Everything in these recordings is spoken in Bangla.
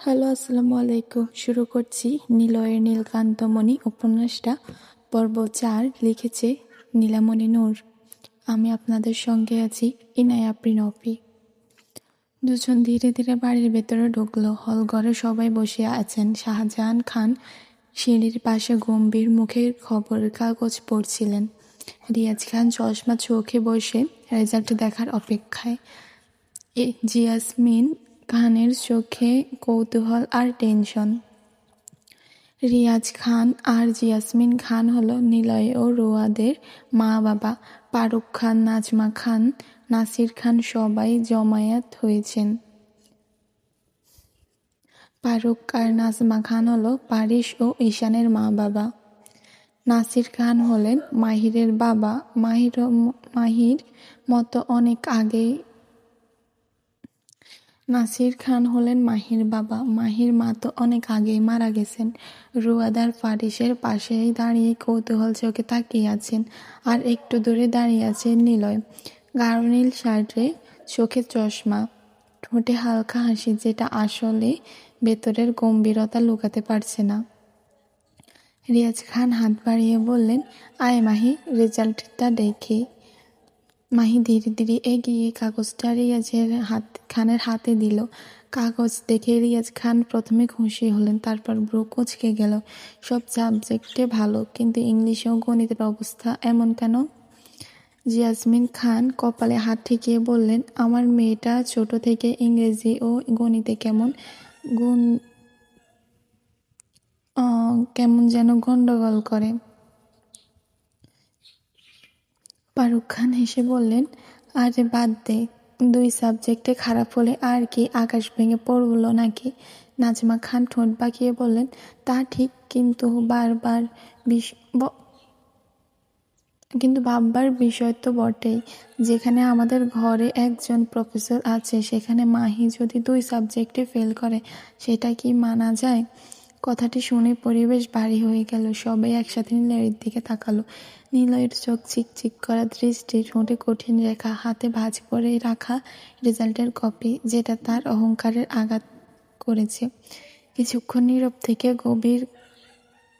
হ্যালো, আসসালামু আলাইকুম। শুরু করছি নিলয়ের নীলকান্তমণি উপন্যাসটা। পর্ব চার লিখেছে নীলামণি নূর। আমি আপনাদের সঙ্গে আছি ইনায়া প্রিনপি। দুজন ধীরে ধীরে বাড়ির ভেতরে ঢুকলো। হল ঘরে সবাই বসে আছেন। শাহজাহান খান সিঁড়ির পাশে গম্ভীর মুখের খবরের কাগজ পড়ছিলেন। রিয়াজ খান চশমা চোখে বসে রেজাল্ট দেখার অপেক্ষায়। এ জিয়াসমিন খানের চোখে কৌতূহল আর টেনশন। রিয়াজ খান আর জিয়াসমিন খান হলো নিলয় ও রোয়াদের মা বাবা ফারুক খান, নাজমা খান, নাসির খান সবাই জমায়েত হয়েছেন। ফারুক আর নাজমা খান হলো পারিস ও ঈশানের মা বাবা নাসির খান হলেন মাহিরের বাবা। মাহির মাহির মতো অনেক আগে নাসির খান হলেন মাহির বাবা। মাহির মা তো অনেক আগেই মারা গেছেন। রুয়াদার ফারিসের পাশেই দাঁড়িয়ে কৌতূহল চোখে তাকিয়ে আছেন আর একটু দূরে দাঁড়িয়ে আছেন নিলয়। গাঢ় নীল শার্টে চোখে চশমা, ঠোঁটে হালকা হাসি যেটা আসলে ভেতরের গম্ভীরতা লুকাতে পারছে না। রিয়াজ খান হাত বাড়িয়ে বললেন, আয় মাহি, রেজাল্টটা দেখে। মাহি ধীরে ধীরে এগিয়ে কাগজটা রিয়াজের হাত, খানের হাতে দিল। কাগজ দেখে রিয়াজ খান প্রথমে খুশি হলেন, তারপর ব্রো কুচকে গেল। সব সাবজেক্টে ভালো, কিন্তু ইংলিশে ও গণিতের অবস্থা এমন কেন? জিয়াসমিন খান কপালে হাত ঠেকিয়ে বললেন, আমার মেয়েটা ছোট থেকে ইংরেজি ও গণিতে কেমন গুণ কেমন যেন গন্ডগোল করে। ফারুক খান হেসে বললেন, আরে বাদ দে, দুই সাবজেক্টে খারাপ হলে আর কি আকাশ ভেঙে পড়ল নাকি? নাজমা খান ঠোঁট বাঁকিয়ে বললেন, তা ঠিক, কিন্তু বারবার বিষ কিন্তু ভাববার বিষয় তো বটেই। যেখানে আমাদের ঘরে একজন প্রফেসর আছে, সেখানে মাহি যদি দুই সাবজেক্টে ফেল করে, সেটা কি মানা যায়? কথাটি শুনে পরিবেশ ভারী হয়ে গেল। সবাই একসাথে নিলয়ের দিকে তাকালো। নিলয়ের চোখ চিকচিক করা দৃষ্টি ঠোঁটে কঠিন রেখা, হাতে ভাঁজ করে রাখা রেজাল্টের কপি, যেটা তার অহংকারের আঘাত করেছে। কিছুক্ষণ নীরব থেকে গভীর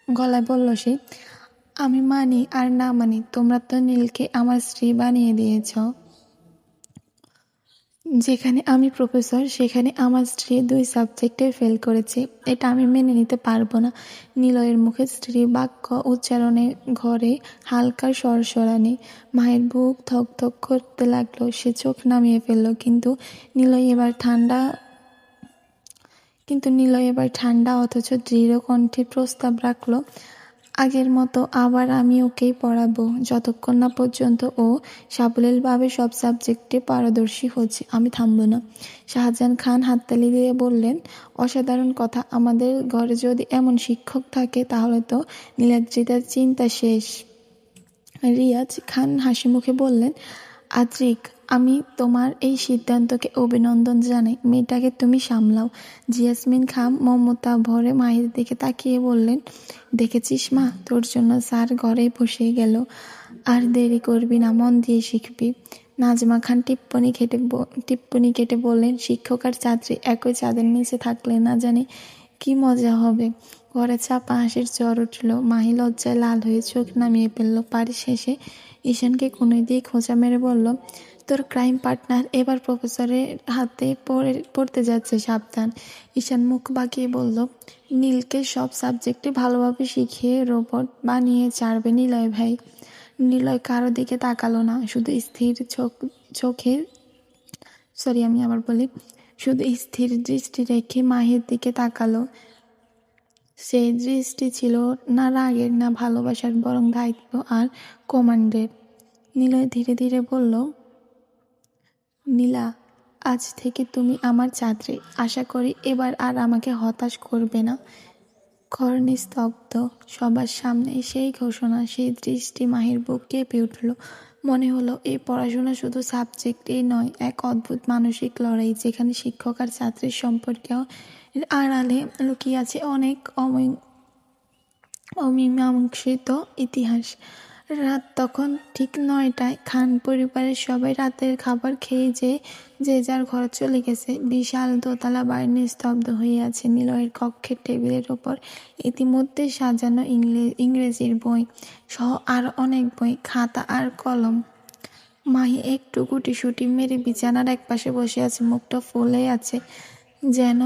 গলায় বলল সে, আমি মানি আর না মানি, তোমরা তো নীলকে আমার স্ত্রী বানিয়ে দিয়েছ। যেখানে আমি প্রফেসর, সেখানে আমার স্ত্রী দুই সাবজেক্টে ফেল করেছে। এটা আমি মেনে নিতে পারব না। নিলয়ের মুখে স্ত্রী বাক্য উচ্চারণে ঘরে হালকা সরসরানি। মায়ের বুক থক থক করতে লাগল, সে চোখ নামিয়ে ফেলল। কিন্তু নিলয় এবার ঠান্ডা, কিন্তু নিলয় এবার ঠান্ডা অথচ দৃঢ় কণ্ঠে প্রস্তাব রাখল আগের মতো আবার আমি ওকেই পড়াবো। যতক্ষণ না পর্যন্ত ও সাবলীলভাবে সব সাবজেক্টে পারদর্শী হচ্ছে, আমি থামবো না। শাহজাহান খান হাততালি দিয়ে বললেন, অসাধারণ কথা। আমাদের ঘরে যদি এমন শিক্ষক থাকে, তাহলে তো নীলাদ্রিতার চিন্তা শেষ। রিয়াজ খান হাসি মুখে বললেন আদ্রিক আমি তোমার এই সিদ্ধান্তকে অভিনন্দন জানাই। মেয়েটাকে তুমি সামলাও। জিয়াসমিন খাম মমতা ভরে মায়ের দিকে তাকিয়ে বললেন, দেখেছিস মা, তোর জন্য স্যার ঘরে বসে গেল। আর দেরি করবি না, মন দিয়ে শিখবি। নাজমা খান টিপ্পনি কেটে টিপ্পনি কেটে বললেন, শিক্ষক আর ছাত্রী একই চাঁদের নিচে থাকলে না জানি কি মজা হবে। ঘরে চাপা হাসির জ্বর উঠল। মাহি লজ্জায় লাল হয়ে চোখ নামিয়ে ফেলল। পারি শেষে ঈশানকে কোনো দিয়ে খোঁচা মেরে বলল তোর ক্রাইম পার্টনার এবার প্রফেসরের হাতে পড়ে, পড়তে যাচ্ছে সাবধান। ঈশান মুখ বাঁকিয়ে বলল, নীলকে সব সাবজেক্টে ভালোভাবে শিখিয়ে রোবট বানিয়ে ছাড়বে নিলয় ভাই। নিলয় কারও দিকে তাকালো না, শুধু স্থির চোখ, চোখে, সরি আমি আবার বলি, শুধু স্থির দৃষ্টি রেখে মাহের দিকে তাকালো। সেই দৃষ্টি ছিল না রাগের, না ভালোবাসার, বরং দায়িত্ব আর কমান্ডের। নিলয় ধীরে ধীরে বলল নীলা, আজ থেকে তুমি আমার ছাত্রী আশা করি এবার আর আমাকে হতাশ করবে না। খর নিস্তব্ধ সবার সামনে সেই ঘোষণা, সেই দৃষ্টি মাহির বুক কেঁপে উঠল। মনে হলো এই পড়াশোনা শুধু সাবজেক্টেই নয়, এক অদ্ভুত মানসিক লড়াই যেখানে শিক্ষক আর ছাত্রীর সম্পর্কেও আড়ালে লুকিয়ে আছে অনেক অমীমাংসিত ইতিহাস। রাত তখন ঠিক নয়টায় খান পরিবারের সবাই রাতের খাবার খেয়ে যে যে যার ঘরে চলে গেছে, বিশাল দোতলা বাড়ি নিস্তব্ধ হয়ে আছে নিলয়ের কক্ষের টেবিলের ওপর। ইতিমধ্যে সাজানো ইংরেজির বই সহ আর অনেক বই, খাতা আর কলম। মাহি একটু গুটিসুটি মেরে বিছানার একপাশে বসে আছে, মুখটা ফুলে আছে, যেন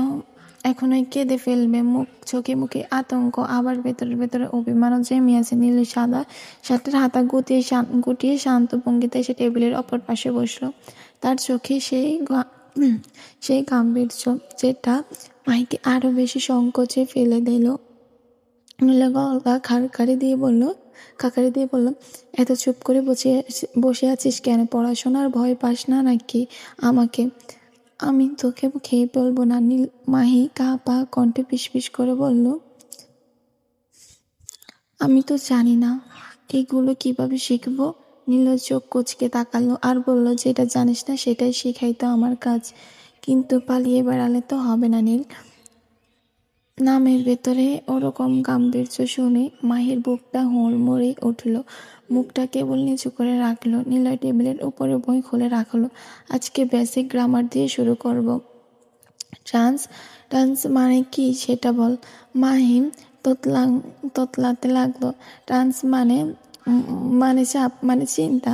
এখনই কেঁদে ফেলবে মুখ, চোখে মুখে আতঙ্ক, আবার ভেতরে ভেতরে অভিমানও জেমে আছে নীল সাদা শার্টের হাতা গুটিয়ে গুটিয়ে শান্ত ভঙ্গিতে এসে টেবিলের অপর পাশে বসল। তার চোখে সেই সেই গাম্ভীর্য যেটা মাইকে আরও বেশি সংকোচে ফেলে দিল। নীলা গলগা খাড়কারি দিয়ে বলল কাকারি দিয়ে বলল, এত চুপ করে বসে বসে আছিস কেন? পড়াশোনার ভয় পাস না নাকি আমাকে? আমি তোকে খেয়ে বলব না নীল মাহি কা পা কণ্ঠে পিস করে বলল, আমি তো জানি না, এগুলো কীভাবে শিখব? নীল চোখ কোচকে তাকালো আর বলল, যেটা জানিস না, সেটাই শেখাই তো আমার কাজ। কিন্তু পালিয়ে বেড়ালে তো হবে না নীল। নামের ভেতরে ওরকম গাম্ভীর্য শুনে মাহির বুকটা হুড়মুড়ে উঠল। মুখটা কেবল নিচু করে রাখল, নিলয় টেবিলের উপরে বই খুলে রাখল। আজকে বেসিক গ্রামার দিয়ে শুরু করব। ট্রান্স ট্রান্স মানে কি সেটা বল। মাহিম তোতলা, তোতলাতে লাগল। ট্রান্স মানে মানে চাপ মানে চিন্তা।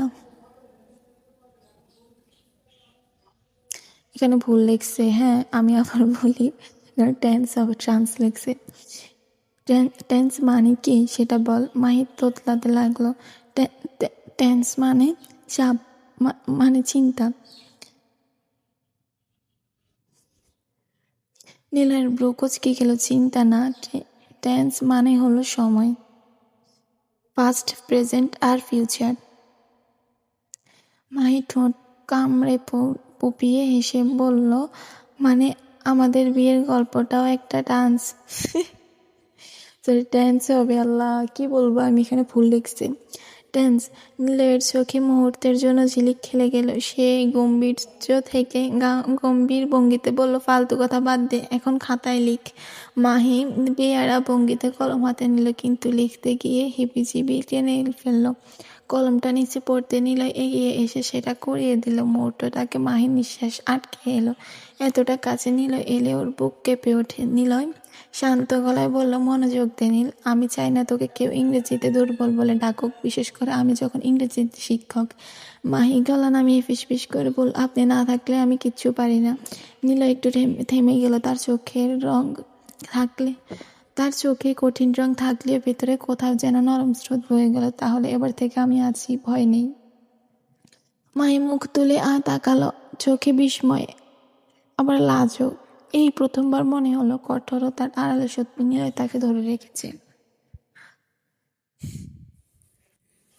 এখানে ভুল লিখছে হ্যাঁ আমি আবার বলি। টেন্স অফ ট্রান্স লিখছে টেন্স মানে কি সেটা বল। মাহির তোতলাতে লাগল। টেন্স মানে চাপ মানে চিন্তা। নীলের ব্রোকোচকে গেল চিন্তা না। টেন্স মানে হলো সময়। পাস্ট প্রেজেন্ট আর ফিউচার মাহি ঠোঁট কামড়ে পুপিয়ে হেসে বলল মানে আমাদের বিয়ের গল্পটাও একটা ডান্স ডান্স হবে আল্লাহ কি বলব? আমি এখানে ফুল লিখছি। ড্যান্স নীলের চোখে মুহূর্তের জন্য ঝিলিক খেলে গেল। সে গম্ভীর্য থেকে গম্ভীর ভঙ্গিতে বলল, ফালতু কথা বাদ দে, এখন খাতায় লিখ। মাহি বেয়ারা ভঙ্গিতে কলম হাতে নিল, কিন্তু লিখতে গিয়ে হিপিজিবি টেনে ফেলল। কলমটা নিচে পড়তে নিল, এগিয়ে এসে সেটা করিয়ে দিল। মুহূর্তটাকে মাহির নিঃশ্বাস আটকে এলো, এতটা কাছে নিল, এলে ওর বুক কেঁপে ওঠে। নিলয় শান্ত গলায় বলল, মনোযোগ দে নীল, আমি চাই না তোকে কেউ ইংরেজিতে দুর্বল বলে ডাকুক, বিশেষ করে আমি যখন ইংরেজি শিক্ষক। মাহি গলা নামিয়ে ফিসফিস করে বল আপনি না থাকলে আমি কিচ্ছু পারি না। নীল একটু থেমে- গেল, তার চোখের রং থাকলে, তার চোখে কঠিন রং থাকলে ভেতরে কোথাও যেন নরম স্রোত বয়ে গেল, তাহলে এবার থেকে আমি আছি, ভয় নেই। মাহি মুখ তুলে আ, তাকালো, চোখে বিস্ময়, আবার লাজও এই প্রথমবার মনে হলো কঠোরতার আড়ালে সত্যি নিলয় তাকে ধরে রেখেছে।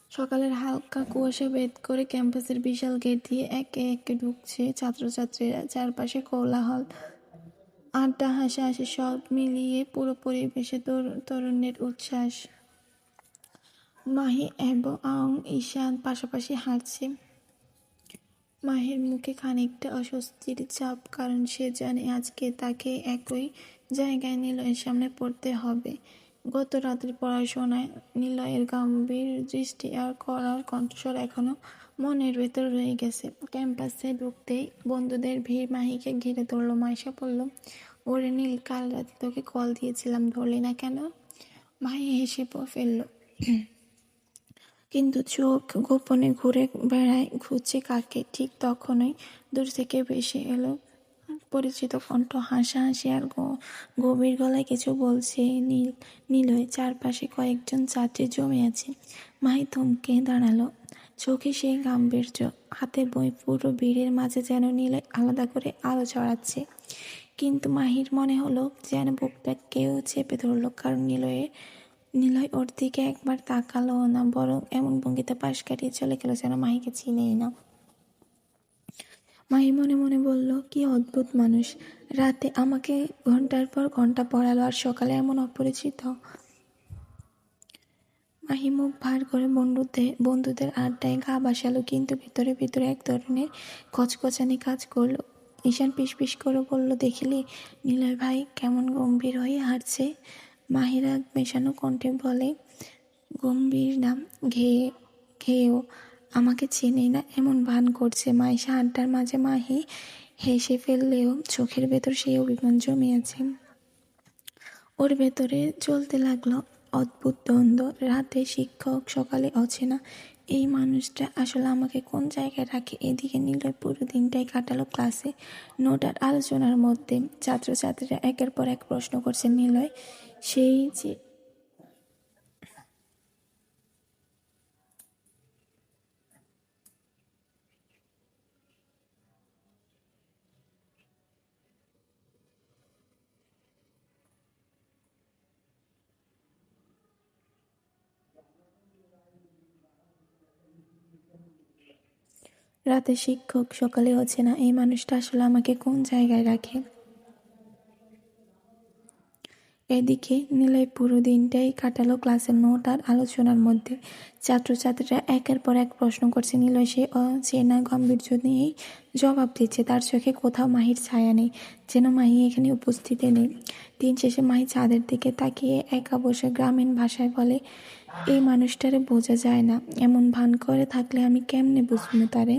সকালের হালকা কুয়াশা ভেদ করে ক্যাম্পাসের বিশাল গেট দিয়ে একে একে ঢুকছে ছাত্রছাত্রীরা। চারপাশে কোলাহল, আড্ডা, হাসাহাসি সব মিলিয়ে পুরো পরিবেশে তরু- তরুণের উচ্ছ্বাস। মাহি এবং ঈশান পাশাপাশি হাঁটছে। মাহের মুখে খানিকটা অস্বস্তির চাপ কারণ সে জানে আজকে তাকে একই জায়গায় নিলয়ের সামনে পড়তে হবে। গত রাতের পড়াশোনায় নিলয়ের গম্ভীর দৃষ্টি আর করার কণ্ঠস্বর এখনও মনের ভেতর রয়ে গেছে। ক্যাম্পাসে ঢুকতেই বন্ধুদের ভিড় মাহিকে ঘিরে ধরলো। মাইশা বলল, ওরে নীল, কাল রাতে তোকে কল দিয়েছিলাম, ধরলি না কেন? মাহি হেসে ফেলল কিন্তু চোখ গোপনে ঘুরে বেড়ায়, খুঁজছে কাকে। ঠিক তখনই দূর থেকে ভেসে এলো পরিচিত কণ্ঠ, হাসাহাসি আর গভীর গলায় কিছু বলছে নীল নীলয়। চারপাশে কয়েকজন ছাত্রী জমে আছে। মাহি থমকে দাঁড়াল। চোখে সেই গাম্ভীর্য। হাতে বই পুরো ভিড়ের মাঝে যেন নীলয় আলাদা করে আলো ছড়াচ্ছে। কিন্তু মাহির মনে হলো যেন বুকটা কেউ চেপে ধরলো, কারণ নিলয়ে নিলয় ওর দিকে একবার তাকালো না, বরং এমন ভঙ্গিতে পাশ কাটিয়ে চলে গেল যেন মাহিকে চিনেই না। মাহি মনে মনে বলল, কি অদ্ভুত মানুষ। রাতে আমাকে ঘণ্টার পর ঘণ্টা পড়ালো আর সকালে এমন অপরিচিত। মাহি মুখ ভার করে বন্ধুদের বন্ধুদের আড্ডায় গা বাসালো, কিন্তু ভিতরে ভিতরে এক ধরনের কচকচানি কাজ করল। ঈশান পিস পিস করে বলল, দেখিলি, নিলয় ভাই কেমন গম্ভীর হয়ে হাঁটছে? মাহিরা মেশানো কণ্ঠে বলে, গম্ভীর নাম ঘেয়ে, ঘেয়েও আমাকে চেনে না, এমন ভান করছে মাইশা আড্ডার মাঝে মাহি হেসে ফেললেও চোখের ভেতর সেই অভিমান জমে ওর ভেতরে চলতে লাগল অদ্ভুত দ্বন্দ্ব। রাতে শিক্ষক সকালে অচেনা, এই মানুষটা আসলে আমাকে কোন জায়গায় রাখে? এদিকে নিলয় পুরো দিনটাই কাটালো ক্লাসে। নোট আর আলোচনার মধ্যে ছাত্রছাত্রীরা একের পর এক প্রশ্ন করছে নিলয় সেই যে রাতে শিক্ষক সকালে অচেনা এই মানুষটা আসলে আমাকে কোন জায়গায় রাখে? এদিকে নিলয় পুরো দিনটাই কাটালো ক্লাসের নোট আর আলোচনার মধ্যে। ছাত্রছাত্রীরা একের পর এক প্রশ্ন করছে, নিলয়, সে অচেনা গাম্ভীর্য নিয়েই জবাব দিচ্ছে, তার চোখে কোথাও মাহির ছায়া নেই, যেন মাহি এখানে উপস্থিত নেই। দিন শেষে মাহি চাঁদের দিকে তাকিয়ে একা বসে গ্রামীণ ভাষায় বলে, এই মানুষটারে বোঝা যায় না, এমন ভান করে থাকলে আমি কেমনে বুঝব তারে?